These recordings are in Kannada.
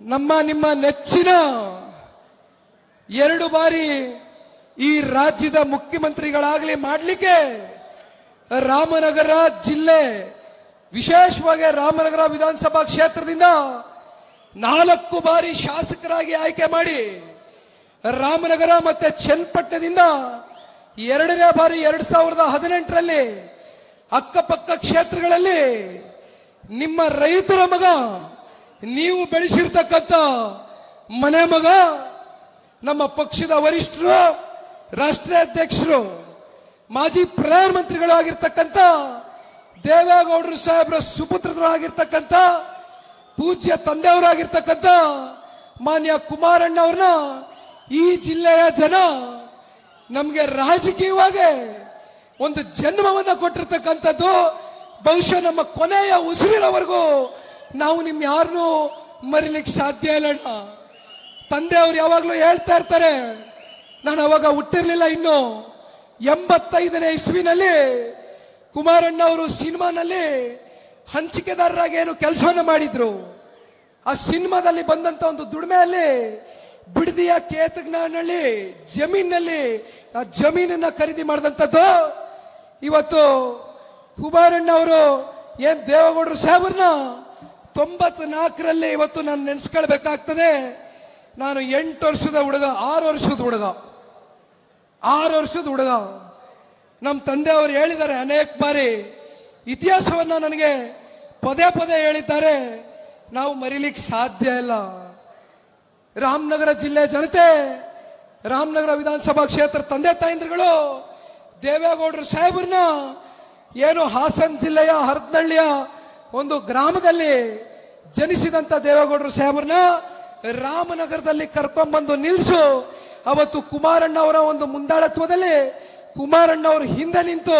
ನಮ್ಮ ನಿಮ್ಮ ನೆಚ್ಚಿನ ಎರಡು ಬಾರಿ ಈ ರಾಜ್ಯದ ಮುಖ್ಯಮಂತ್ರಿಗಳಾಗಲಿ ಮಾಡಲಿಕ್ಕೆ ರಾಮನಗರ ಜಿಲ್ಲೆ, ವಿಶೇಷವಾಗಿ ರಾಮನಗರ ವಿಧಾನಸಭಾ ಕ್ಷೇತ್ರದಿಂದ ನಾಲ್ಕು ಬಾರಿ ಶಾಸಕರಾಗಿ ಆಯ್ಕೆ ಮಾಡಿ ರಾಮನಗರ ಮತ್ತೆ ಚನ್ನಪಟ್ಟಣದಿಂದ ಎರಡನೇ ಬಾರಿ ಎರಡ್ ಸಾವಿರದ ಹದಿನೆಂಟರಲ್ಲಿ ಅಕ್ಕಪಕ್ಕ ಕ್ಷೇತ್ರಗಳಲ್ಲಿ ನಿಮ್ಮ ರೈತರ ಮಗ ನೀವು ಬೆಳೆಸಿರ್ತಕ್ಕಂಥ ಮನೆ ಮಗ, ನಮ್ಮ ಪಕ್ಷದ ವರಿಷ್ಠರು, ರಾಷ್ಟ್ರೀಯ ಅಧ್ಯಕ್ಷರು, ಮಾಜಿ ಪ್ರಧಾನಮಂತ್ರಿಗಳು ಆಗಿರ್ತಕ್ಕಂಥ ದೇವೇಗೌಡರು ಸಾಹೇಬರ ಸುಪುತ್ರರು ಆಗಿರ್ತಕ್ಕಂಥ ಪೂಜ್ಯ ತಂದೆಯವರಾಗಿರ್ತಕ್ಕಂಥ ಮಾನ್ಯ ಕುಮಾರಣ್ಣ ಅವ್ರನ್ನ ಈ ಜಿಲ್ಲೆಯ ಜನ ನಮಗೆ ರಾಜಕೀಯವಾಗಿ ಒಂದು ಜನ್ಮವನ್ನ ಕೊಟ್ಟಿರ್ತಕ್ಕಂಥದ್ದು, ಬಹುಶಃ ನಮ್ಮ ಕೊನೆಯ ಉಸಿರಿನವರೆಗೂ ನಾವು ನಿಮ್ ಯಾರನ್ನೂ ಮರಿಲಿಕ್ಕೆ ಸಾಧ್ಯ ಇಲ್ಲಣ್ಣ ತಂದೆಯವರು ಯಾವಾಗಲೂ ಹೇಳ್ತಾ ಇರ್ತಾರೆ, ನಾನು ಅವಾಗ ಹುಟ್ಟಿರ್ಲಿಲ್ಲ ಇನ್ನು. ಎಂಬತ್ತೈದನೇ ಇಸ್ವಿನಲ್ಲಿ ಕುಮಾರಣ್ಣ ಅವರು ಸಿನಿಮಾನಲ್ಲಿ ಹಂಚಿಕೆದಾರರಾಗಿ ಏನು ಕೆಲಸವನ್ನು ಮಾಡಿದ್ರು. ಆ ಸಿನಿಮಾದಲ್ಲಿ ಬಂದಂತ ಒಂದು ದುಡಿಮೆಯಲ್ಲಿ ಬಿಡದಿಯ ಕೇತಜ್ಞಾನಳ್ಳಿ ಜಮೀನಲ್ಲಿ, ಆ ಜಮೀನನ್ನ ಖರೀದಿ ಮಾಡಿದಂಥದ್ದು ಇವತ್ತು ಕುಮಾರಣ್ಣ ಅವರು, ಏನ್ ದೇವೇಗೌಡರು ಸಾಹೇಬ್ರನ್ನ ತೊಂಬತ್ ನಾಲ್ಕರಲ್ಲಿ ಇವತ್ತು ನಾನು ನೆನೆಸ್ಕೊಳ್ಬೇಕಾಗ್ತದೆ, ನಾನು ಎಂಟು ವರ್ಷದ ಹುಡುಗ, ಆರು ವರ್ಷದ ಹುಡುಗ. ಆರು ವರ್ಷದ ಹುಡುಗ. ನಮ್ಮ ತಂದೆಯವರು ಹೇಳಿದ್ದಾರೆ ಅನೇಕ ಬಾರಿ, ಇತಿಹಾಸವನ್ನ ನನಗೆ ಪದೇ ಪದೇ ಹೇಳಿದ್ದಾರೆ, ನಾವು ಮರಿಲಿಕ್ಕೆ ಸಾಧ್ಯ ಇಲ್ಲ. ರಾಮನಗರ ಜಿಲ್ಲೆ ಜನತೆ, ರಾಮನಗರ ವಿಧಾನಸಭಾ ಕ್ಷೇತ್ರ ತಂದೆ ತಾಯಂದ್ರುಗಳು, ದೇವೇಗೌಡರು ಸಾಹೇಬ್ರನ್ನ, ಏನು ಹಾಸನ ಜಿಲ್ಲೆಯ ಹರದನಹಳ್ಳಿಯ ಒಂದು ಗ್ರಾಮದಲ್ಲಿ ಜನಿಸಿದಂತ ದೇವೇಗೌಡರು ಸಾಹೇಬ್ರನ್ನ ರಾಮನಗರದಲ್ಲಿ ಕರ್ಕೊಂಡ್ಬಂದು ನಿಲ್ಸು. ಅವತ್ತು ಕುಮಾರಣ್ಣ ಅವರ ಒಂದು ಮುಂದಾಳತ್ವದಲ್ಲಿ ಕುಮಾರಣ್ಣ ಅವರು ಹಿಂದೆ ನಿಂತು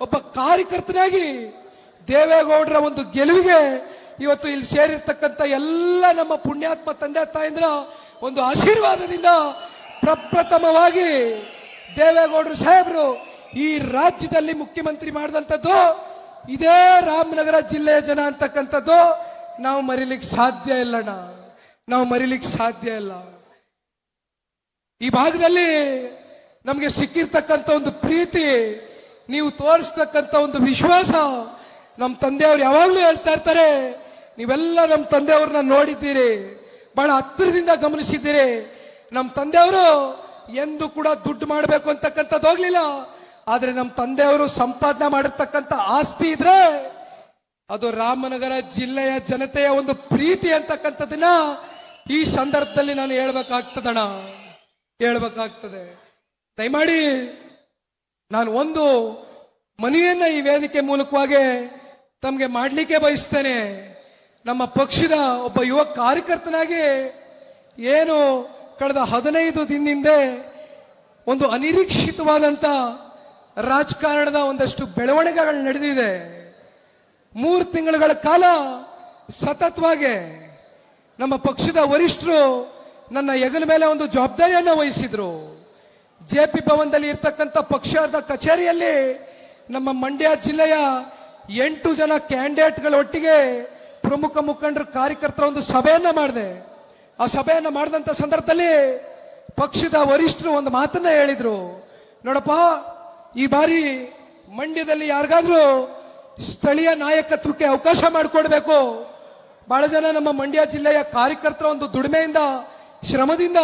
ಒಬ್ಬ ಕಾರ್ಯಕರ್ತನಾಗಿ ದೇವೇಗೌಡರ ಒಂದು ಗೆಲುವಿಗೆ ಇವತ್ತು ಇಲ್ಲಿ ಸೇರಿರ್ತಕ್ಕಂಥ ಎಲ್ಲ ನಮ್ಮ ಪುಣ್ಯಾತ್ಮ ತಂದೆ ತಾಯಂದ್ರ ಒಂದು ಆಶೀರ್ವಾದದಿಂದ ಪ್ರಪ್ರಥಮವಾಗಿ ದೇವೇಗೌಡರು ಸಾಹೇಬರು ಈ ರಾಜ್ಯದಲ್ಲಿ ಮುಖ್ಯಮಂತ್ರಿ ಮಾಡಿದಂಥದ್ದು ಇದೇ ರಾಮನಗರ ಜಿಲ್ಲೆಯ ಜನ ಅಂತಕ್ಕಂಥದ್ದು, ನಾವು ಮರಿಲಿಕ್ಕೆ ಸಾಧ್ಯ ಇಲ್ಲಣ್ಣ. ನಾವು ಮರಿಲಿಕ್ಕೆ ಸಾಧ್ಯ ಇಲ್ಲ. ಈ ಭಾಗದಲ್ಲಿ ನಮಗೆ ಸಿಕ್ಕಿರ್ತಕ್ಕಂಥ ಒಂದು ಪ್ರೀತಿ, ನೀವು ತೋರಿಸ್ತಕ್ಕಂಥ ಒಂದು ವಿಶ್ವಾಸ ನಮ್ಮ ತಂದೆಯವರು ಯಾವಾಗಲೂ ಹೇಳ್ತಾ ಇರ್ತಾರೆ, ನೀವೆಲ್ಲ ನಮ್ಮ ತಂದೆಯವ್ರನ್ನ ನೋಡಿದ್ದೀರಿ, ಬಹಳ ಹತ್ತಿರದಿಂದ ಗಮನಿಸಿದ್ದೀರಿ. ನಮ್ಮ ತಂದೆಯವರು ಎಂದು ಕೂಡ ದುಡ್ಡು ಮಾಡಬೇಕು ಅಂತಕ್ಕಂಥದ್ದು ಹೋಗ್ಲಿಲ್ಲ ಆದ್ರೆ ನಮ್ಮ ತಂದೆಯವರು ಸಂಪಾದನೆ ಮಾಡಿರ್ತಕ್ಕಂಥ ಆಸ್ತಿ ಇದ್ರೆ ಅದು ರಾಮನಗರ ಜಿಲ್ಲೆಯ ಜನತೆಯ ಒಂದು ಪ್ರೀತಿ ಅಂತಕ್ಕಂಥದ್ದನ್ನ ಈ ಸಂದರ್ಭದಲ್ಲಿ ನಾನು ಹೇಳ್ಬೇಕಾಗ್ತದಣ ಹೇಳ್ಬೇಕಾಗ್ತದೆ. ದಯಮಾಡಿ ನಾನು ಒಂದು ಮನವಿಯನ್ನ ಈ ವೇದಿಕೆ ಮೂಲಕವಾಗಿ ತಮಗೆ ಮಾಡಲಿಕ್ಕೆ ಬಯಸ್ತೇನೆ. ನಮ್ಮ ಪಕ್ಷದ ಒಬ್ಬ ಯುವ ಕಾರ್ಯಕರ್ತನಾಗಿ ಏನು ಕಳೆದ ಹದಿನೈದು ದಿನದಿಂದೆ ಒಂದು ಅನಿರೀಕ್ಷಿತವಾದಂತ ರಾಜಕಾರಣದ ಒಂದಷ್ಟು ಬೆಳವಣಿಗೆಗಳು ನಡೆದಿದೆ. ಮೂರು ತಿಂಗಳುಗಳ ಕಾಲ ಸತತವಾಗಿ ನಮ್ಮ ಪಕ್ಷದ ವರಿಷ್ಠರು ನನ್ನ ಹೆಗಲ ಮೇಲೆ ಒಂದು ಜವಾಬ್ದಾರಿಯನ್ನು ವಹಿಸಿದ್ರು. ಜೆ ಪಿ ಭವನದಲ್ಲಿ ಇರ್ತಕ್ಕಂಥ ಪಕ್ಷದ ಕಚೇರಿಯಲ್ಲಿ ನಮ್ಮ ಮಂಡ್ಯ ಜಿಲ್ಲೆಯ ಎಂಟು ಜನ ಕ್ಯಾಂಡಿಡೇಟ್ಗಳ ಒಟ್ಟಿಗೆ ಪ್ರಮುಖ ಮುಖಂಡರ, ಕಾರ್ಯಕರ್ತರ ಒಂದು ಸಭೆಯನ್ನ ಮಾಡಿದೆ. ಆ ಸಭೆಯನ್ನ ಮಾಡಿದಂತ ಸಂದರ್ಭದಲ್ಲಿ ಪಕ್ಷದ ವರಿಷ್ಠರು ಒಂದು ಮಾತನ್ನ ಹೇಳಿದ್ರು. ನೋಡಪ್ಪ ಈ ಬಾರಿ ಮಂಡ್ಯದಲ್ಲಿ ಯಾರಿಗಾದ್ರೂ ಸ್ಥಳೀಯ ನಾಯಕತ್ವಕ್ಕೆ ಅವಕಾಶ ಮಾಡಿಕೊಡ್ಬೇಕು. ಬಹಳ ಜನ ನಮ್ಮ ಮಂಡ್ಯ ಜಿಲ್ಲೆಯ ಕಾರ್ಯಕರ್ತರ ಒಂದು ದುಡಿಮೆಯಿಂದ, ಶ್ರಮದಿಂದ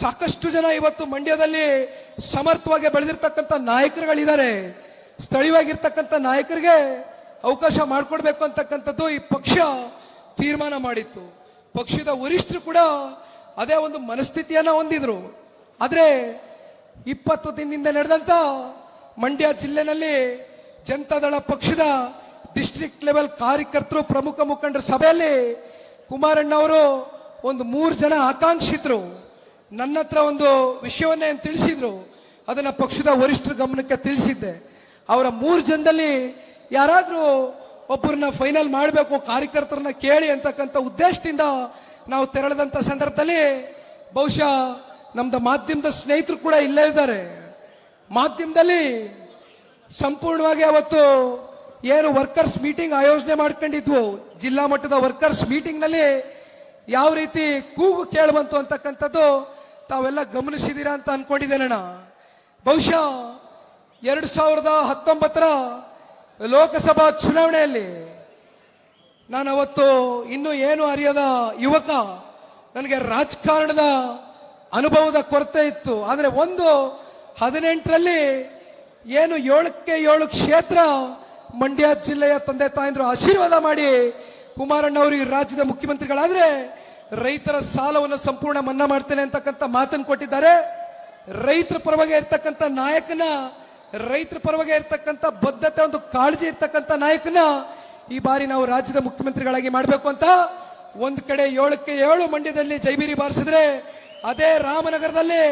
ಸಾಕಷ್ಟು ಜನ ಇವತ್ತು ಮಂಡ್ಯದಲ್ಲಿ ಸಮರ್ಥವಾಗಿ ಬೆಳೆದಿರ್ತಕ್ಕಂಥ ನಾಯಕರುಗಳಿದ್ದಾರೆ. ಸ್ಥಳೀಯವಾಗಿರ್ತಕ್ಕಂಥ ನಾಯಕರಿಗೆ ಅವಕಾಶ ಮಾಡಿಕೊಡ್ಬೇಕು ಅಂತಕ್ಕಂಥದ್ದು ಈ ಪಕ್ಷ ತೀರ್ಮಾನ ಮಾಡಿತ್ತು. ಪಕ್ಷದ ವರಿಷ್ಠರು ಕೂಡ ಅದೇ ಒಂದು ಮನಸ್ಥಿತಿಯನ್ನು ಹೊಂದಿದ್ರು. ಆದರೆ ಇಪ್ಪತ್ತು ದಿನದಿಂದ ನಡೆದಂತ ಮಂಡ್ಯ ಜಿಲ್ಲೆನಲ್ಲಿ ಜನತಾದಳ ಪಕ್ಷದ ಡಿಸ್ಟ್ರಿಕ್ಟ್ ಲೆವೆಲ್ ಕಾರ್ಯಕರ್ತರು, ಪ್ರಮುಖ ಮುಖಂಡರ ಸಭೆಯಲ್ಲಿ ಕುಮಾರಣ್ಣ ಅವರು ಒಂದು ಮೂರು ಜನ ಆಕಾಂಕ್ಷಿತರು. ನನ್ನ ಹತ್ರ ಒಂದು ವಿಷಯವನ್ನೇ ತಿಳಿಸಿದ್ರು. ಅದನ್ನ ಪಕ್ಷದ ವರಿಷ್ಠರ ಗಮನಕ್ಕೆ ತಿಳಿಸಿದ್ದೆ. ಅವರ ಮೂರು ಜನದಲ್ಲಿ ಯಾರಾದರೂ ಒಬ್ಬರನ್ನ ಫೈನಲ್ ಮಾಡಬೇಕು, ಕಾರ್ಯಕರ್ತರನ್ನ ಕೇಳಿ ಅಂತಕ್ಕಂಥ ಉದ್ದೇಶದಿಂದ ನಾವು ತೆರಳದಂಥ ಸಂದರ್ಭದಲ್ಲಿ ಬಹುಶಃ ನಮ್ದು ಮಾಧ್ಯಮದ ಸ್ನೇಹಿತರು ಕೂಡ ಇಲ್ಲೇ ಇದ್ದಾರೆ. ಮಾಧ್ಯಮದಲ್ಲಿ ಸಂಪೂರ್ಣವಾಗಿ ಅವತ್ತು ಏನು ವರ್ಕರ್ಸ್ ಮೀಟಿಂಗ್ ಆಯೋಜನೆ ಮಾಡ್ಕೊಂಡಿದ್ವು. ಜಿಲ್ಲಾ ಮಟ್ಟದ ವರ್ಕರ್ಸ್ ಮೀಟಿಂಗ್ನಲ್ಲಿ ಯಾವ ರೀತಿ ಕೂಗು ಕೇಳುವಂತು ಅಂತಕ್ಕಂಥದ್ದು ತಾವೆಲ್ಲ ಗಮನಿಸಿದೀರಾ ಅಂತ ಅನ್ಕೊಂಡಿದ್ದೇನಣ್ಣ ಬಹುಶಃ ಎರಡು ಸಾವಿರದ ಹತ್ತೊಂಬತ್ತರ ಲೋಕಸಭಾ ಚುನಾವಣೆಯಲ್ಲಿ ನಾನು ಅವತ್ತು ಇನ್ನೂ ಏನು ಅರಿಯದ ಯುವಕ ನನಗೆ ರಾಜಕಾರಣದ ಅನುಭವದ ಕೊರತೆ ಇತ್ತು. ಆದರೆ ಒಂದು ಹದಿನೆಂಟರಲ್ಲಿ ಏನು ಏಳಕ್ಕೆ ಏಳು ಕ್ಷೇತ್ರ ಮಂಡ್ಯ ಜಿಲ್ಲೆಯ ತಂದೆ ತಾಯಂದ್ರು ಆಶೀರ್ವಾದ ಮಾಡಿ ಕುಮಾರಣ್ಣ ಅವರು ಈ ರಾಜ್ಯದ ಮುಖ್ಯಮಂತ್ರಿಗಳಾದ್ರೆ ರೈತರ ಸಾಲವನ್ನು ಸಂಪೂರ್ಣ ಮನ್ನಾ ಮಾಡ್ತೇನೆ ಅಂತಕ್ಕಂಥ ಮಾತನ್ನು ಕೊಟ್ಟಿದ್ದಾರೆ. ರೈತರ ಪರವಾಗಿ ಇರ್ತಕ್ಕಂಥ ನಾಯಕನ, ರೈತರ ಪರವಾಗಿ ಇರ್ತಕ್ಕಂಥ ಬದ್ಧತೆ, ಒಂದು ಕಾಳಜಿ ಇರ್ತಕ್ಕಂಥ ನಾಯಕನ ಈ ಬಾರಿ ನಾವು ರಾಜ್ಯದ ಮುಖ್ಯಮಂತ್ರಿಗಳಾಗಿ ಮಾಡಬೇಕು ಅಂತ. ಒಂದು ಕಡೆ ಏಳಕ್ಕೆ ಏಳು ಮಂಡ್ಯದಲ್ಲಿ ಜೈಬೀರಿ ಬಾರಿಸಿದ್ರೆ ಅದೇ ರಾಮನಗರದಲ್ಲಿ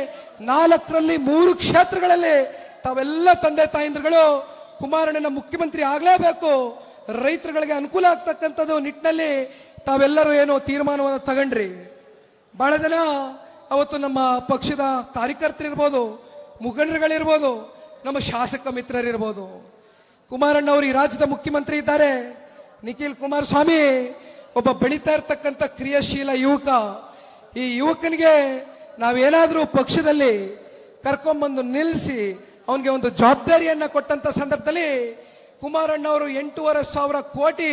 ನಾಲ್ಕರಲ್ಲಿ ಮೂರು ಕ್ಷೇತ್ರಗಳಲ್ಲಿ ತಾವೆಲ್ಲ ತಂದೆ ತಾಯಂದ್ರಗಳು, ಕುಮಾರಣ್ಣನ ಮುಖ್ಯಮಂತ್ರಿ ಆಗಲೇಬೇಕು. ರೈತರುಗಳಿಗೆ ಅನುಕೂಲ ಆಗ್ತಕ್ಕಂಥದ್ದು ನಿಟ್ಟಿನಲ್ಲಿ ತಾವೆಲ್ಲರೂ ಏನೋ ತೀರ್ಮಾನವನ್ನು ತಗೊಂಡ್ರಿ. ಬಹಳ ಜನ ಅವತ್ತು ನಮ್ಮ ಪಕ್ಷದ ಕಾರ್ಯಕರ್ತರಿರ್ಬೋದು, ಮುಖಂಡರುಗಳಿರ್ಬೋದು, ನಮ್ಮ ಶಾಸಕ ಮಿತ್ರರಿರ್ಬೋದು. ಕುಮಾರಣ್ಣ ಅವರು ಈ ರಾಜ್ಯದ ಮುಖ್ಯಮಂತ್ರಿ ಇದ್ದಾರೆ. ನಿಖಿಲ್ ಕುಮಾರಸ್ವಾಮಿ ಒಬ್ಬ ಬೆಳೀತಾ ಇರ್ತಕ್ಕಂಥ ಕ್ರಿಯಾಶೀಲ ಯುವಕ. ಈ ಯುವಕನಿಗೆ ನಾವೇನಾದರೂ ಪಕ್ಷದಲ್ಲಿ ಕರ್ಕೊಂಬಂದು ನಿಲ್ಲಿಸಿ ಅವನಿಗೆ ಒಂದು ಜವಾಬ್ದಾರಿಯನ್ನು ಕೊಟ್ಟಂತ ಸಂದರ್ಭದಲ್ಲಿ ಕುಮಾರಣ್ಣ ಅವರು ಎಂಟೂವರೆ ಸಾವಿರ ಕೋಟಿ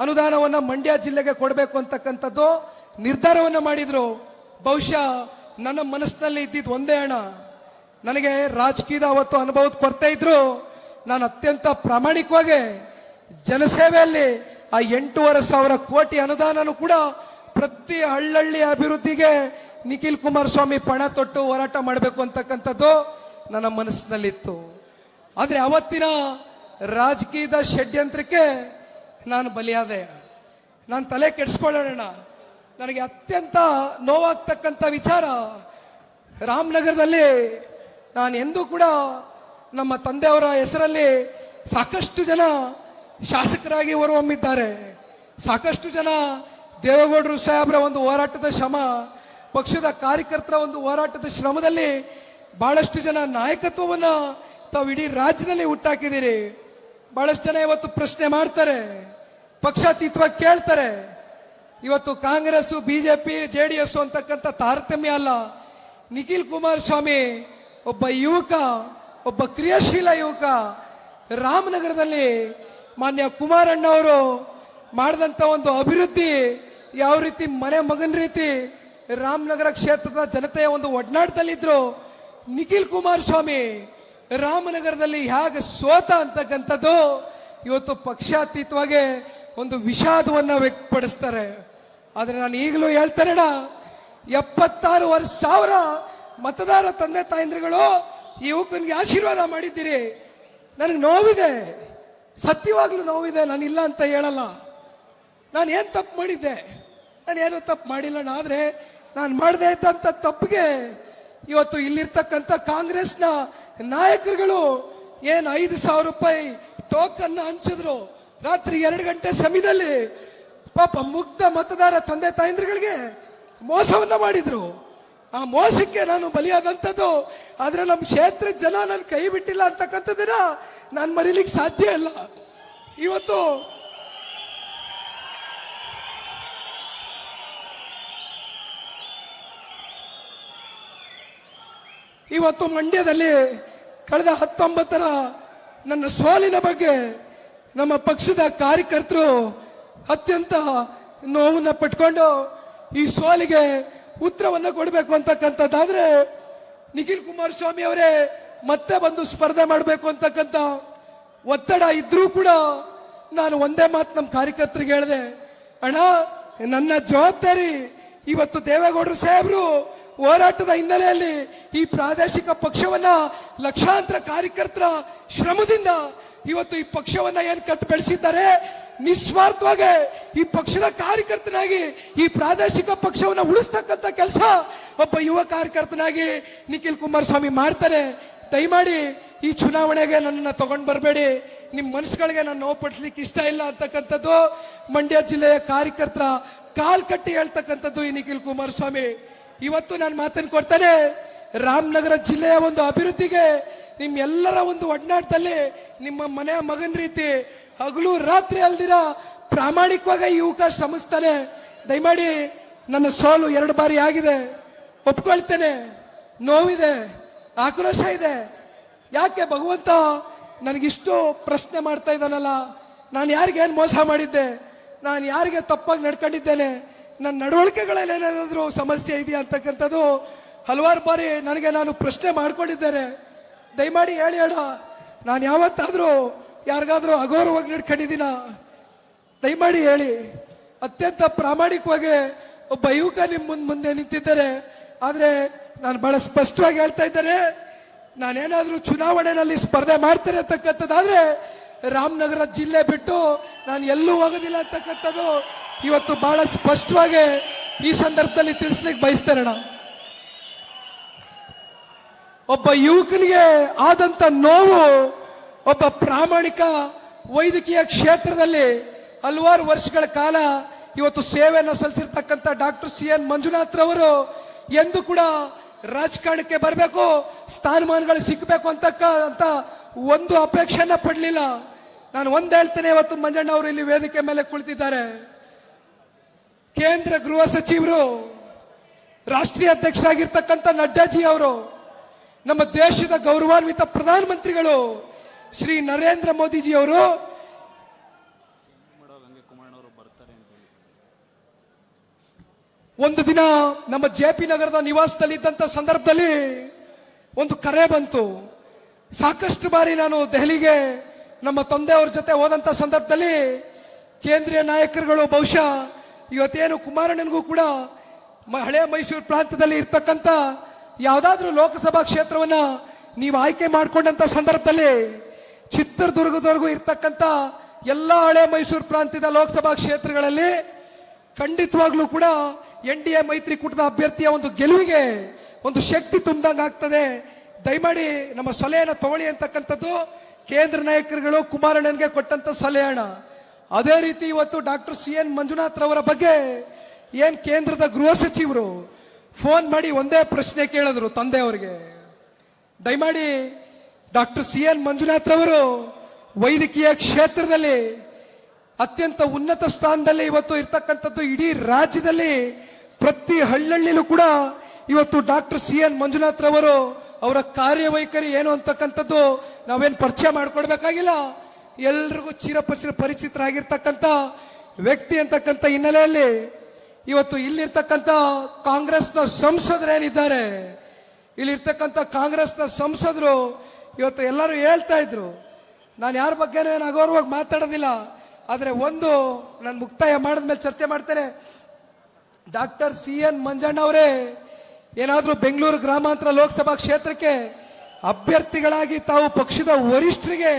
ಅನುದಾನವನ್ನು ಮಂಡ್ಯ ಜಿಲ್ಲೆಗೆ ಕೊಡಬೇಕು ಅಂತಕ್ಕಂಥದ್ದು ನಿರ್ಧಾರವನ್ನು ಮಾಡಿದ್ರು. ಬಹುಶಃ ನನ್ನ ಮನಸ್ಸಿನಲ್ಲಿ ಇದ್ದಿದ್ದು ಒಂದೇ ಹಣ ನನಗೆ ರಾಜಕೀಯದ ಅವತ್ತು ಅನುಭವದ ಕೊರತೆ ಇದ್ರು. ನಾನು ಅತ್ಯಂತ ಪ್ರಾಮಾಣಿಕವಾಗಿ ಜನಸೇವೆಯಲ್ಲಿ ಆ ಎಂಟೂವರೆ ಸಾವಿರ ಕೋಟಿ ಅನುದಾನನೂ ಕೂಡ ಪ್ರತಿ ಹಳ್ಳಹಳ್ಳಿ ಅಭಿವೃದ್ಧಿಗೆ ನಿಖಿಲ್ ಕುಮಾರಸ್ವಾಮಿ ಪಣ ತೊಟ್ಟು ಹೋರಾಟ ಮಾಡಬೇಕು ಅಂತಕ್ಕಂಥದ್ದು ನನ್ನ ಮನಸ್ಸಿನಲ್ಲಿತ್ತು. ಆದರೆ ಅವತ್ತಿನ ರಾಜಕೀಯದ ಷಡ್ಯಂತ್ರಕ್ಕೆ ನಾನು ಬಲಿಯಾದೆ. ನಾನು ತಲೆ ಕೆಡಿಸ್ಕೊಳ್ಳೋಣ. ನನಗೆ ಅತ್ಯಂತ ನೋವಾಗ್ತಕ್ಕಂಥ ವಿಚಾರ ರಾಮನಗರದಲ್ಲಿ ನಾನು ಎಂದೂ ಕೂಡ ನಮ್ಮ ತಂದೆಯವರ ಹೆಸರಲ್ಲಿ ಸಾಕಷ್ಟು ಜನ ಶಾಸಕರಾಗಿ ಹೊರಹೊಮ್ಮಿದ್ದಾರೆ. ಸಾಕಷ್ಟು ಜನ ದೇವೇಗೌಡರು ಸಾಹೇಬ್ರ ಒಂದು ಹೋರಾಟದ ಶ್ರಮ, ಪಕ್ಷದ ಕಾರ್ಯಕರ್ತರ ಒಂದು ಹೋರಾಟದ ಶ್ರಮದಲ್ಲಿ ಬಹಳಷ್ಟು ಜನ ನಾಯಕತ್ವವನ್ನು ತಾವು ಇಡೀ ರಾಜ್ಯದಲ್ಲಿ ಹುಟ್ಟಾಕಿದ್ದೀರಿ. ಬಹಳಷ್ಟು ಜನ ಇವತ್ತು ಪ್ರಶ್ನೆ ಮಾಡ್ತಾರೆ, ಪಕ್ಷಾತೀತವಾಗಿ ಕೇಳ್ತಾರೆ. ಇವತ್ತು Congress BJP J D S ಅಂತಕ್ಕಂಥ ತಾರತಮ್ಯ ಅಲ್ಲ. ನಿಖಿಲ್ ಕುಮಾರಸ್ವಾಮಿ ಒಬ್ಬ ಯುವಕ, ಒಬ್ಬ ಕ್ರಿಯಾಶೀಲ ಯುವಕ ರಾಮನಗರದಲ್ಲಿ ಮಾನ್ಯ ಕುಮಾರಣ್ಣ ಅವರು ಮಾಡಿದಂತ ಒಂದು ಅಭಿವೃದ್ಧಿ ಯಾವ ರೀತಿ ಮನೆ ಮಗನ ರೀತಿ ರಾಮನಗರ ಕ್ಷೇತ್ರದ ಜನತೆಯ ಒಂದು ಒಡನಾಟದಲ್ಲಿದ್ರು ನಿಖಿಲ್ ಕುಮಾರಸ್ವಾಮಿ ರಾಮನಗರದಲ್ಲಿ ಹೇಗೆ ಸೋತ ಅಂತಕ್ಕಂಥದ್ದು ಇವತ್ತು ಪಕ್ಷಾತೀತವಾಗಿ ಒಂದು ವಿಷಾದವನ್ನು ವ್ಯಕ್ತಪಡಿಸ್ತಾರೆ. ಆದರೆ ನಾನು ಈಗಲೂ ಹೇಳ್ತಾರಣ ಎಪ್ಪತ್ತಾರು ವರ್ಷ, ಸಾವಿರ ಮತದಾರ ತಂದೆ ತಾಯಂದ್ರುಗಳು ಈ ಯುವಕನಿಗೆ ಆಶೀರ್ವಾದ ಮಾಡಿದ್ದೀರಿ. ನನಗೆ ನೋವಿದೆ, ಸತ್ಯವಾಗ್ಲೂ ನೋವಿದೆ ನಾನು ಇಲ್ಲ ಅಂತ ಹೇಳಲ್ಲ. ನಾನು ಏನು ತಪ್ಪು ಮಾಡಿದ್ದೆ? ನಾನು ಏನು ತಪ್ಪು ಮಾಡಿಲ್ಲ, ಆದರೆ ನಾನು ಮಾಡಿದೆ ಇದ್ದಂಥ ತಪ್ಪಿಗೆ ಇವತ್ತು ಇಲ್ಲಿರ್ತಕ್ಕಂಥ ಕಾಂಗ್ರೆಸ್ನ ನಾಯಕರುಗಳು ಏನು ಐದು ಸಾವಿರ ರೂಪಾಯಿ ಟೋಕನ್ ಹಂಚಿದ್ರು. ರಾತ್ರಿ ಎರಡು ಗಂಟೆ ಸಮಯದಲ್ಲಿ ಪಾಪ ಮುಗ್ಧ ಮತದಾರ ತಂದೆ ತಾಯಂದ್ರಗಳಿಗೆ ಮೋಸವನ್ನ ಮಾಡಿದ್ರು. ಆ ಮೋಸಕ್ಕೆ ನಾನು ಬಲಿಯಾದಂಥದ್ದು, ಆದರೆ ನಮ್ಮ ಕ್ಷೇತ್ರ ಜನ ನನ್ನ ಕೈ ಬಿಟ್ಟಿಲ್ಲ ಅಂತಕ್ಕಂಥದ್ದನ್ನ ನಾನು ಮರೀಲಿಕ್ಕೆ ಸಾಧ್ಯ ಇಲ್ಲ. ಇವತ್ತು ಇವತ್ತು ಮಂಡ್ಯದಲ್ಲಿ ಕಳೆದ ಹತ್ತೊಂಬತ್ತರ ನನ್ನ ಸೋಲಿನ ಬಗ್ಗೆ ನಮ್ಮ ಪಕ್ಷದ ಕಾರ್ಯಕರ್ತರು ಅತ್ಯಂತ ನೋವನ್ನ ಪಟ್ಕೊಂಡು ಈ ಸೋಲಿಗೆ ಉತ್ತರವನ್ನು ಕೊಡಬೇಕು ಅಂತಕ್ಕಂಥದ್ದಾದ್ರೆ ನಿಖಿಲ್ ಕುಮಾರಸ್ವಾಮಿ ಅವರೇ ಮತ್ತೆ ಬಂದು ಸ್ಪರ್ಧೆ ಮಾಡಬೇಕು ಅಂತಕ್ಕಂಥ ಒತ್ತಡ ಇದ್ರೂ ಕೂಡ ನಾನು ಒಂದೇ ಮಾತು ನಮ್ಮ ಕಾರ್ಯಕರ್ತರಿಗೆ ಹೇಳಿದೆ. ಅಣ್ಣ, ನನ್ನ ಜವಾಬ್ದಾರಿ ಇವತ್ತು ದೇವೇಗೌಡರು ಸಾಹೇಬರು ಹೋರಾಟದ ಹಿನ್ನೆಲೆಯಲ್ಲಿ ಈ ಪ್ರಾದೇಶಿಕ ಪಕ್ಷವನ್ನ ಲಕ್ಷಾಂತರ ಕಾರ್ಯಕರ್ತರ ಶ್ರಮದಿಂದ ಇವತ್ತು ಈ ಪಕ್ಷವನ್ನ ಏನ್ ಕಟ್ಟು ಬೆಳೆಸಿದ್ದಾರೆ? ನಿಸ್ವಾರ್ಥವಾಗಿ ಈ ಪಕ್ಷದ ಕಾರ್ಯಕರ್ತನಾಗಿ ಈ ಪ್ರಾದೇಶಿಕ ಪಕ್ಷವನ್ನ ಉಳಿಸ್ತಕ್ಕಂಥ ಕೆಲಸ ಒಬ್ಬ ಯುವ ಕಾರ್ಯಕರ್ತನಾಗಿ ನಿಖಿಲ್ ಕುಮಾರಸ್ವಾಮಿ ಮಾಡ್ತಾರೆ. ದಯಮಾಡಿ ಈ ಚುನಾವಣೆಗೆ ನನ್ನ ತಗೊಂಡು ಬರಬೇಡಿ. ನಿಮ್ಮ ಮನಸ್ಸುಗಳಿಗೆ ನಾನು ನೋವು ಪಡಿಸ್ಲಿಕ್ಕೆ ಇಷ್ಟ ಇಲ್ಲ ಅಂತಕ್ಕಂಥದ್ದು ಮಂಡ್ಯ ಜಿಲ್ಲೆಯ ಕಾರ್ಯಕರ್ತರ ಕಾಲ್ ಕಟ್ಟಿ ಹೇಳ್ತಕ್ಕಂಥದ್ದು ಈ ನಿಖಿಲ್ ಕುಮಾರಸ್ವಾಮಿ. ಇವತ್ತು ನಾನು ಮಾತನ್ನು ಕೊಡ್ತಾನೆ. ರಾಮನಗರ ಜಿಲ್ಲೆಯ ಒಂದು ಅಭಿವೃದ್ಧಿಗೆ ನಿಮ್ಮೆಲ್ಲರ ಒಂದು ಒಡನಾಟದಲ್ಲಿ ನಿಮ್ಮ ಮನೆಯ ಮಗನ ರೀತಿ ಹಗಲು ರಾತ್ರಿ ಅಲ್ದಿರ ಪ್ರಾಮಾಣಿಕವಾಗಿ ಈ ಯುವಕ ಶ್ರಮಿಸ್ತಾನೆ. ದಯಮಾಡಿ ನನ್ನ ಸೋಲು ಎರಡು ಬಾರಿ ಆಗಿದೆ. ಒಪ್ಕೊಳ್ತೇನೆ. ನೋವಿದೆ. ಆಕ್ರೋಶ ಇದೆ. ಯಾಕೆ ಭಗವಂತ ನನಗಿಷ್ಟು ಪ್ರಶ್ನೆ ಮಾಡ್ತಾ ಇದ್ದಾನಲ್ಲ. ನಾನು ಯಾರಿಗೇನು ಮೋಸ ಮಾಡಿದ್ದೆ? ನಾನು ಯಾರಿಗೆ ತಪ್ಪಾಗಿ ನಡ್ಕೊಂಡಿದ್ದೇನೆ? ನನ್ನ ನಡವಳಿಕೆಗಳಲ್ಲಿ ಏನಾದರೂ ಸಮಸ್ಯೆ ಇದೆಯಾ ಅಂತಕ್ಕಂಥದ್ದು ಹಲವಾರು ಬಾರಿ ನನಗೆ ನಾನು ಪ್ರಶ್ನೆ ಮಾಡ್ಕೊಂಡಿದ್ದೇನೆ. ದಯಮಾಡಿ ಹೇಳಿ ಅಣ್ಣ, ನಾನು ಯಾವತ್ತಾದರೂ ಯಾರಿಗಾದರೂ ಅಗೌರವಾಗಿ ನಡ್ಕೊಂಡಿದ್ದೀನ? ದಯಮಾಡಿ ಹೇಳಿ. ಅತ್ಯಂತ ಪ್ರಾಮಾಣಿಕವಾಗಿ ಒಬ್ಬ ಯುವಕ ನಿಮ್ಮ ಮುಂದೆ ಮುಂದೆ ನಿಂತಿದ್ದಾರೆ. ಆದರೆ ನಾನು ಬಹಳ ಸ್ಪಷ್ಟವಾಗಿ ಹೇಳ್ತಾ ಇದ್ದೇನೆ, ನಾನೇನಾದರೂ ಚುನಾವಣೆಯಲ್ಲಿ ಸ್ಪರ್ಧೆ ಮಾಡ್ತೇನೆ ಅಂತಕ್ಕಂಥದ್ದಾದ್ರೆ ರಾಮನಗರ ಜಿಲ್ಲೆ ಬಿಟ್ಟು ನಾನು ಎಲ್ಲೂ ಹೋಗೋದಿಲ್ಲ ಅಂತಕ್ಕಂಥದ್ದು. ಇವತ್ತು ಬಹಳ ಸ್ಪಷ್ಟವಾಗಿ ಈ ಸಂದರ್ಭದಲ್ಲಿ ತಿಳಿಸ್ಲಿಕ್ಕೆ ಬಯಸ್ತೇನೆ ಅಣ್ಣ. ಒಬ್ಬ ಯುವಕನಿಗೆ ಆದಂತ ನೋವು ಒಬ್ಬ ಪ್ರಾಮಾಣಿಕ ವೈದ್ಯಕೀಯ ಕ್ಷೇತ್ರದಲ್ಲಿ ಹಲವಾರು ವರ್ಷಗಳ ಕಾಲ ಇವತ್ತು ಸೇವೆಯನ್ನು ಸಲ್ಲಿಸಿರ್ತಕ್ಕಂಥ ಡಾಕ್ಟರ್ ಸಿ ಎನ್ ಮಂಜುನಾಥ್ ರವರು ಎಂದು ಕೂಡ ರಾಜಕಾರಣಕ್ಕೆ ಬರಬೇಕು, ಸ್ಥಾನಮಾನಗಳು ಸಿಕ್ಕಬೇಕು ಅಂತಕ್ಕ ಅಂತ ಒಂದು ಅಪೇಕ್ಷೆಯನ್ನ ಪಡಲಿಲ್ಲ ನಾನು ಒಂದು ಹೇಳ್ತೇನೆ, ಇವತ್ತು ಮಂಜಣ್ಣ ಅವರು ಇಲ್ಲಿ ವೇದಿಕೆ ಮೇಲೆ ಕುಳಿತಿದ್ದಾರೆ ಕೇಂದ್ರ ಗೃಹ ಸಚಿವರು, ರಾಷ್ಟ್ರೀಯ ಅಧ್ಯಕ್ಷರಾಗಿರ್ತಕ್ಕಂಥ ನಡ್ಡಾಜಿ ಅವರು, ನಮ್ಮ ದೇಶದ ಗೌರವಾನ್ವಿತ ಪ್ರಧಾನಮಂತ್ರಿಗಳು, ಶ್ರೀ ನರೇಂದ್ರ ಮೋದಿಜಿ ಅವರು. ಒಂದು ದಿನ ನಮ್ಮ ಜೆ ಪಿ ನಗರದ ನಿವಾಸದಲ್ಲಿ ಇದ್ದಂಥ ಸಂದರ್ಭದಲ್ಲಿ ಒಂದು ಕರೆ ಬಂತು. ಸಾಕಷ್ಟು ಬಾರಿ ನಾನು ದೆಹಲಿಗೆ ನಮ್ಮ ತಂದೆಯವ್ರ ಜೊತೆ ಹೋದಂಥ ಸಂದರ್ಭದಲ್ಲಿ ಕೇಂದ್ರೀಯ ನಾಯಕರುಗಳು ಬಹುಶಃ ಇವತ್ತೇನು ಕುಮಾರಣ್ಣನಿಗೂ ಕೂಡ ಹಳೆ ಮೈಸೂರು ಪ್ರಾಂತದಲ್ಲಿ ಇರ್ತಕ್ಕಂಥ ಯಾವುದಾದ್ರೂ ಲೋಕಸಭಾ ಕ್ಷೇತ್ರವನ್ನ ನೀವು ಆಯ್ಕೆ ಮಾಡಿಕೊಂಡಂತ ಸಂದರ್ಭದಲ್ಲಿ ಚಿತ್ರದುರ್ಗದವರೆಗೂ ಇರ್ತಕ್ಕಂಥ ಎಲ್ಲ ಹಳೆ ಮೈಸೂರು ಪ್ರಾಂತ್ಯದ ಲೋಕಸಭಾ ಕ್ಷೇತ್ರಗಳಲ್ಲಿ ಖಂಡಿತವಾಗ್ಲೂ ಕೂಡ ಎನ್ ಡಿ ಎ ಮೈತ್ರಿಕೂಟದ ಅಭ್ಯರ್ಥಿಯ ಒಂದು ಗೆಲುವಿಗೆ ಒಂದು ಶಕ್ತಿ ತುಂಬಿದಂಗೆ ಆಗ್ತದೆ. ದಯಮಾಡಿ ನಮ್ಮ ಸಲಹೆಯನ್ನು ತಗೊಳ್ಳಿ ಅಂತಕ್ಕಂಥದ್ದು ಕೇಂದ್ರ ನಾಯಕರುಗಳು ಕುಮಾರಣ್ಣನಿಗೆ ಕೊಟ್ಟಂತ ಸಲಹೆ ಅದೇ ರೀತಿ ಇವತ್ತು ಡಾಕ್ಟರ್ ಸಿ ಎನ್ ಮಂಜುನಾಥ್ ರವರ ಬಗ್ಗೆ ಏನ್ ಕೇಂದ್ರದ ಗೃಹ ಸಚಿವರು ಫೋನ್ ಮಾಡಿ ಒಂದೇ ಪ್ರಶ್ನೆ ಕೇಳಿದ್ರು ತಂದೆಯವರಿಗೆ. ದಯಮಾಡಿ ಡಾಕ್ಟರ್ ಸಿ ಎನ್ ಮಂಜುನಾಥ್ ರವರು ವೈದ್ಯಕೀಯ ಕ್ಷೇತ್ರದಲ್ಲಿ ಅತ್ಯಂತ ಉನ್ನತ ಸ್ಥಾನದಲ್ಲಿ ಇವತ್ತು ಇರ್ತಕ್ಕಂಥದ್ದು ಇಡೀ ರಾಜ್ಯದಲ್ಲಿ ಪ್ರತಿ ಹಳ್ಳಳ್ಳಿಲೂ ಕೂಡ ಇವತ್ತು ಡಾಕ್ಟರ್ ಸಿ ಎನ್ ಮಂಜುನಾಥ್ ರವರು ಅವರ ಕಾರ್ಯವೈಖರಿ ಏನು ಅಂತಕ್ಕಂಥದ್ದು ನಾವೇನು ಪರಿಚಯ ಮಾಡ್ಕೊಡ್ಬೇಕಾಗಿಲ್ಲ ಎಲ್ರಿಗೂ ಚಿರಪಚಿರ ಪರಿಚಿತರಾಗಿರ್ತಕ್ಕಂಥ ವ್ಯಕ್ತಿ ಅಂತಕ್ಕಂಥ ಹಿನ್ನೆಲೆಯಲ್ಲಿ ಇವತ್ತು ಇಲ್ಲಿರ್ತಕ್ಕಂಥ ಕಾಂಗ್ರೆಸ್ನ ಸಂಸದರೇನಿದ್ದಾರೆ ಇಲ್ಲಿರ್ತಕ್ಕಂಥ ಕಾಂಗ್ರೆಸ್ನ ಸಂಸದರು ಇವತ್ತು ಎಲ್ಲರೂ ಹೇಳ್ತಾ ಇದ್ರು. ನಾನು ಯಾರ ಬಗ್ಗೆನೂ ಏನು ಅಗೌರವಾಗಿ ಮಾತಾಡೋದಿಲ್ಲ, ಆದರೆ ಒಂದು ನಾನು ಮುಕ್ತಾಯ ಮಾಡಿದ್ಮೇಲೆ ಚರ್ಚೆ ಮಾಡ್ತೇನೆ. ಡಾಕ್ಟರ್ ಸಿ ಎನ್ ಮಂಜಣ್ಣ ಅವರೇ ಏನಾದರೂ ಬೆಂಗಳೂರು ಗ್ರಾಮಾಂತರ ಲೋಕಸಭಾ ಕ್ಷೇತ್ರಕ್ಕೆ ಅಭ್ಯರ್ಥಿಗಳಾಗಿ ತಾವು ಪಕ್ಷದ ವರಿಷ್ಠರಿಗೆ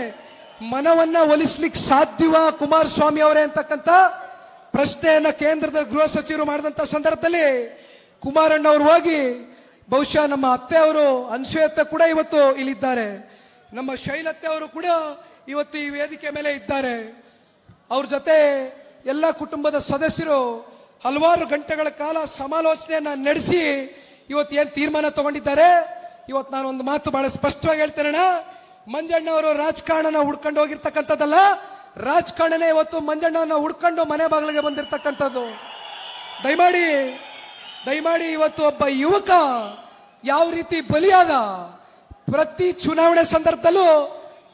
ಮನವನ್ನ ಒಲಿಸ್ಲಿಕ್ಕೆ ಸಾಧ್ಯವ ಕುಮಾರಸ್ವಾಮಿ ಅವರೇ ಅಂತಕ್ಕಂಥ ಪ್ರಶ್ನೆಯನ್ನ ಕೇಂದ್ರದ ಗೃಹ ಸಚಿವರು ಮಾಡಿದಂತ ಸಂದರ್ಭದಲ್ಲಿ ಕುಮಾರಣ್ಣ ಅವರು ಹೋಗಿ ಬಹುಶಃ ನಮ್ಮ ಅತ್ತೆ ಅವರು ಅನ್ಸೂಯತ್ತೆ ಕೂಡ ಇವತ್ತು ಇಲ್ಲಿದ್ದಾರೆ. ನಮ್ಮ ಶೈಲತ್ತೆ ಅವರು ಕೂಡ ಇವತ್ತು ಈ ವೇದಿಕೆ ಮೇಲೆ ಇದ್ದಾರೆ. ಅವ್ರ ಜೊತೆ ಎಲ್ಲ ಕುಟುಂಬದ ಸದಸ್ಯರು ಹಲವಾರು ಗಂಟೆಗಳ ಕಾಲ ಸಮಾಲೋಚನೆಯನ್ನ ನಡೆಸಿ ಇವತ್ತು ಏನು ತೀರ್ಮಾನ ತಗೊಂಡಿದ್ದಾರೆ? ಇವತ್ತು ನಾನು ಒಂದು ಮಾತು ಬಹಳ ಸ್ಪಷ್ಟವಾಗಿ ಹೇಳ್ತೇನೆ ಮಂಜಣ್ಣ ಅವರು ರಾಜಕಾರಣನ ಹುಡ್ಕೊಂಡು ಹೋಗಿರ್ತಕ್ಕಂಥದ್ದಲ್ಲ, ರಾಜಕಾರಣನೇ ಇವತ್ತು ಮಂಜಣ್ಣನ ಹುಡ್ಕೊಂಡು ಮನೆ ಬಾಗಿಲಿಗೆ ಬಂದಿರತಕ್ಕಂಥದ್ದು. ದಯಮಾಡಿ ದಯಮಾಡಿ ಇವತ್ತು ಒಬ್ಬ ಯುವಕ ಯಾವ ರೀತಿ ಬಲಿಯಾದ, ಪ್ರತಿ ಚುನಾವಣೆ ಸಂದರ್ಭದಲ್ಲೂ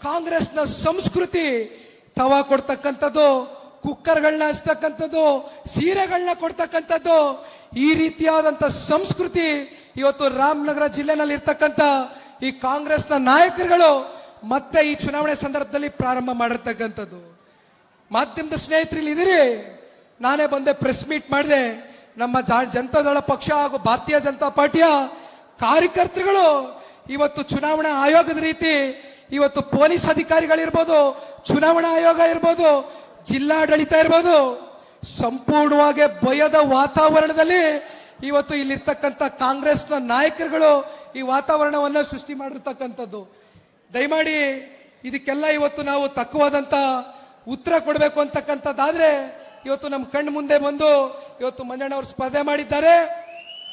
ಕಾಂಗ್ರೆಸ್ನ ಸಂಸ್ಕೃತಿ ತವಾ ಕೊಡ್ತಕ್ಕಂಥದ್ದು ಕುಕ್ಕರ್ಗಳನ್ನ ಹಚ್ತಕ್ಕಂಥದ್ದು ಸೀರೆಗಳನ್ನ ಕೊಡ್ತಕ್ಕಂಥದ್ದು, ಈ ರೀತಿಯಾದಂತ ಸಂಸ್ಕೃತಿ ಇವತ್ತು ರಾಮನಗರ ಜಿಲ್ಲೆನಲ್ಲಿ ಇರ್ತಕ್ಕಂಥ ಈ ಕಾಂಗ್ರೆಸ್ನ ನಾಯಕರುಗಳು ಮತ್ತೆ ಈ ಚುನಾವಣೆ ಸಂದರ್ಭದಲ್ಲಿ ಪ್ರಾರಂಭ ಮಾಡಿರ್ತಕ್ಕಂಥದ್ದು. ಮಾಧ್ಯಮದ ಸ್ನೇಹಿತರು ಇಲ್ಲಿ ನಾನೇ ಬಂದೆ ಪ್ರೆಸ್ ಮೀಟ್ ಮಾಡಿದೆ. ನಮ್ಮ ಜನತಾ ದಳ ಪಕ್ಷ ಹಾಗೂ ಭಾರತೀಯ ಜನತಾ ಪಾರ್ಟಿಯ ಕಾರ್ಯಕರ್ತರುಗಳು ಇವತ್ತು ಚುನಾವಣಾ ಆಯೋಗದ ರೀತಿ, ಇವತ್ತು ಪೊಲೀಸ್ ಅಧಿಕಾರಿಗಳಿರ್ಬೋದು, ಚುನಾವಣಾ ಆಯೋಗ ಇರ್ಬೋದು, ಜಿಲ್ಲಾಡಳಿತ ಇರ್ಬೋದು, ಸಂಪೂರ್ಣವಾಗಿ ಭಯದ ವಾತಾವರಣದಲ್ಲಿ ಇವತ್ತು ಇಲ್ಲಿರ್ತಕ್ಕಂಥ ಕಾಂಗ್ರೆಸ್ನ ನಾಯಕರುಗಳು ಈ ವಾತಾವರಣವನ್ನು ಸೃಷ್ಟಿ ಮಾಡಿರ್ತಕ್ಕಂಥದ್ದು. ದಯಮಾಡಿ ಇದಕ್ಕೆಲ್ಲ ಇವತ್ತು ನಾವು ತಕ್ಕವಾದಂತ ಉತ್ತರ ಕೊಡಬೇಕು ಅಂತಕ್ಕಂಥದ್ದಾದ್ರೆ ಇವತ್ತು ನಮ್ಮ ಕಣ್ಣು ಮುಂದೆ ಬಂದು ಇವತ್ತು ಮಂಜಣ್ಣ ಅವರು ಸ್ಪರ್ಧೆ ಮಾಡಿದ್ದಾರೆ.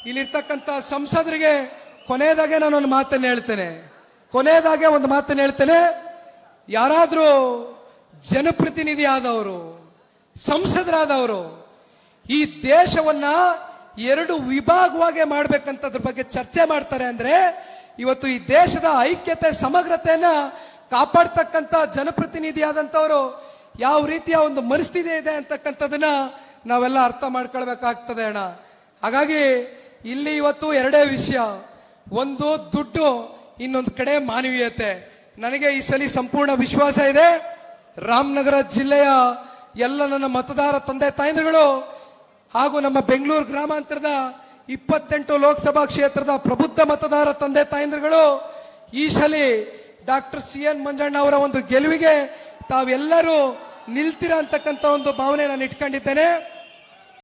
ಇಲ್ಲಿರ್ತಕ್ಕಂಥ ಸಂಸದರಿಗೆ ಕೊನೆಯದಾಗೆ ನಾನು ಒಂದು ಮಾತನ್ನು ಹೇಳ್ತೇನೆ. ಕೊನೆಯದಾಗೆ ಒಂದು ಮಾತನ್ನು ಹೇಳ್ತೇನೆ. ಯಾರಾದರೂ ಜನಪ್ರತಿನಿಧಿ ಆದವರು, ಸಂಸದರಾದವರು, ಈ ದೇಶವನ್ನ ಎರಡು ವಿಭಾಗವಾಗಿ ಮಾಡಬೇಕಂತದ್ರ ಬಗ್ಗೆ ಚರ್ಚೆ ಮಾಡ್ತಾರೆ ಅಂದ್ರೆ ಇವತ್ತು ಈ ದೇಶದ ಐಕ್ಯತೆ, ಸಮಗ್ರತೆಯನ್ನ ಕಾಪಾಡ್ತಕ್ಕಂತ ಜನಪ್ರತಿನಿಧಿಯಾದಂಥವರು ಯಾವ ರೀತಿಯ ಒಂದು ಮನಸ್ಥಿತಿ ಇದೆ ಅಂತಕ್ಕಂಥದನ್ನ ನಾವೆಲ್ಲ ಅರ್ಥ ಮಾಡ್ಕೊಳ್ಬೇಕಾಗ್ತದೆ ಅಣ್ಣ. ಹಾಗಾಗಿ ಇಲ್ಲಿ ಇವತ್ತು ಎರಡೇ ವಿಷಯ. ಒಂದು ದುಡ್ಡು, ಇನ್ನೊಂದು ಕಡೆ ಮಾನವೀಯತೆ. ನನಗೆ ಈ ಸಲ ಸಂಪೂರ್ಣ ವಿಶ್ವಾಸ ಇದೆ. ರಾಮನಗರ ಜಿಲ್ಲೆಯ ಎಲ್ಲ ನನ್ನ ಮತದಾರ ತಂದೆ ತಾಯಂದಿರುಗಳು ಹಾಗೂ ನಮ್ಮ ಬೆಂಗಳೂರು ಗ್ರಾಮಾಂತರದ ಇಪ್ಪತ್ತೆಂಟು ಲೋಕಸಭಾ ಕ್ಷೇತ್ರದ ಪ್ರಬುದ್ಧ ಮತದಾರ ತಂದೆ ತಾಯಂದಿರುಗಳು, ಈ ಸಲ ಡಾಕ್ಟರ್ ಸಿ ಎನ್ ಮಂಜಣ್ಣ ಅವರ ಒಂದು ಗೆಲುವಿಗೆ ತಾವೆಲ್ಲರೂ ನಿಲ್ತೀರಾ ಅಂತಕ್ಕಂಥ ಒಂದು ಭಾವನೆ ನಾನು ಇಟ್ಕೊಂಡಿದ್ದೇನೆ